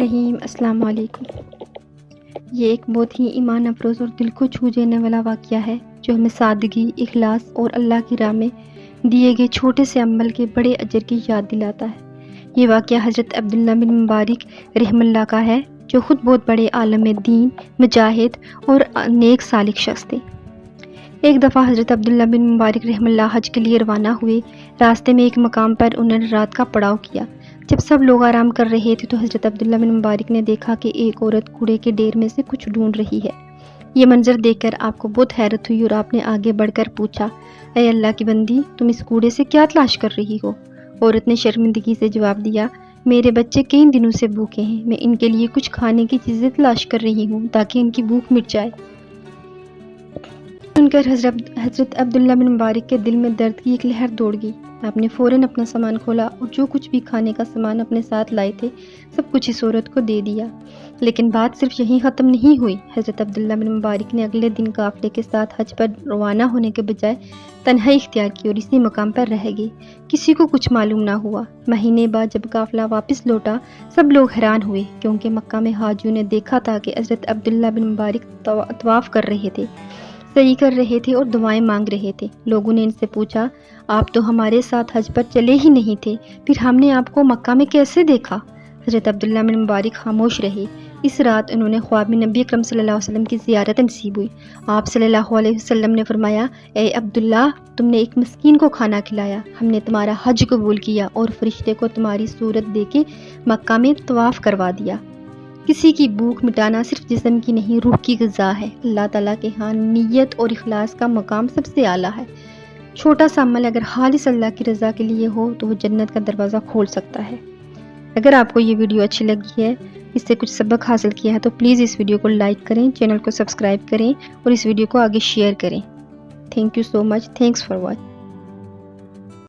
رحیم السلام علیکم۔ یہ ایک بہت ہی ایمان افروز اور دل کو چھو جانے والا واقعہ ہے جو ہمیں سادگی، اخلاص اور اللہ کی راہ میں دیے گئے چھوٹے سے عمل کے بڑے اجر کی یاد دلاتا ہے۔ یہ واقعہ حضرت عبداللہ بن مبارک رحم اللہ کا ہے، جو خود بہت بڑے عالم دین، مجاہد اور نیک سالک شخص تھے۔ ایک دفعہ حضرت عبداللہ بن مبارک رحم اللہ حج کے لیے روانہ ہوئے، راستے میں ایک مقام پر انہوں نے رات کا پڑاؤ کیا۔ جب سب لوگ آرام کر رہے تھے تو حضرت عبداللہ بن مبارک نے دیکھا کہ ایک عورت کوڑے کے ڈیر میں سے کچھ ڈھونڈ رہی ہے۔ یہ منظر دیکھ کر آپ کو بہت حیرت ہوئی اور آپ نے آگے بڑھ کر پوچھا، اے اللہ کی بندی، تم اس کوڑے سے کیا تلاش کر رہی ہو؟ عورت نے شرمندگی سے جواب دیا، میرے بچے کئی دنوں سے بھوکے ہیں، میں ان کے لیے کچھ کھانے کی چیزیں تلاش کر رہی ہوں تاکہ ان کی بھوک مٹ جائے۔ سن کر حضرت حضرت عبداللہ بن مبارک کے دل میں درد کی ایک لہر دوڑ گئی۔ آپ نے فوراً اپنا سامان کھولا اور جو کچھ بھی کھانے کا سامان اپنے ساتھ لائے تھے، سب کچھ اس عورت کو دے دیا۔ لیکن بات صرف یہیں ختم نہیں ہوئی۔ حضرت عبداللہ بن مبارک نے اگلے دن قافلے کے ساتھ حج پر روانہ ہونے کے بجائے تنہائی اختیار کی اور اسی مقام پر رہ گئی کسی کو کچھ معلوم نہ ہوا۔ مہینے بعد جب قافلہ واپس لوٹا، سب لوگ حیران ہوئے کیونکہ مکہ میں حاجیوں نے دیکھا تھا کہ حضرت عبداللہ بن مبارک طواف کر رہے تھے۔ صحیح کر رہے تھے اور دعائیں مانگ رہے تھے۔ لوگوں نے ان سے پوچھا، آپ تو ہمارے ساتھ حج پر چلے ہی نہیں تھے، پھر ہم نے آپ کو مکہ میں کیسے دیکھا؟ حضرت عبداللہ بن مبارک خاموش رہے۔ اس رات انہوں نے خواب میں نبی اکرم صلی اللہ علیہ وسلم کی زیارت نصیب ہوئی۔ آپ صلی اللہ علیہ وسلم نے فرمایا، اے عبداللہ، تم نے ایک مسکین کو کھانا کھلایا۔ ہم نے تمہارا حج قبول کیا اور فرشتے کو تمہاری صورت دے کے مکہ میں طواف کروا دیا۔ کسی کی بھوک مٹانا صرف جسم کی نہیں، روح کی غذا ہے۔ اللہ تعالیٰ کے ہاں نیت اور اخلاص کا مقام سب سے اعلیٰ ہے۔ چھوٹا سا عمل اگر خالص اللہ کی رضا کے لیے ہو تو وہ جنت کا دروازہ کھول سکتا ہے۔ اگر آپ کو یہ ویڈیو اچھی لگی ہے، اس سے کچھ سبق حاصل کیا ہے تو پلیز اس ویڈیو کو لائک کریں، چینل کو سبسکرائب کریں اور اس ویڈیو کو آگے شیئر کریں۔ Thank you so much thanks for watch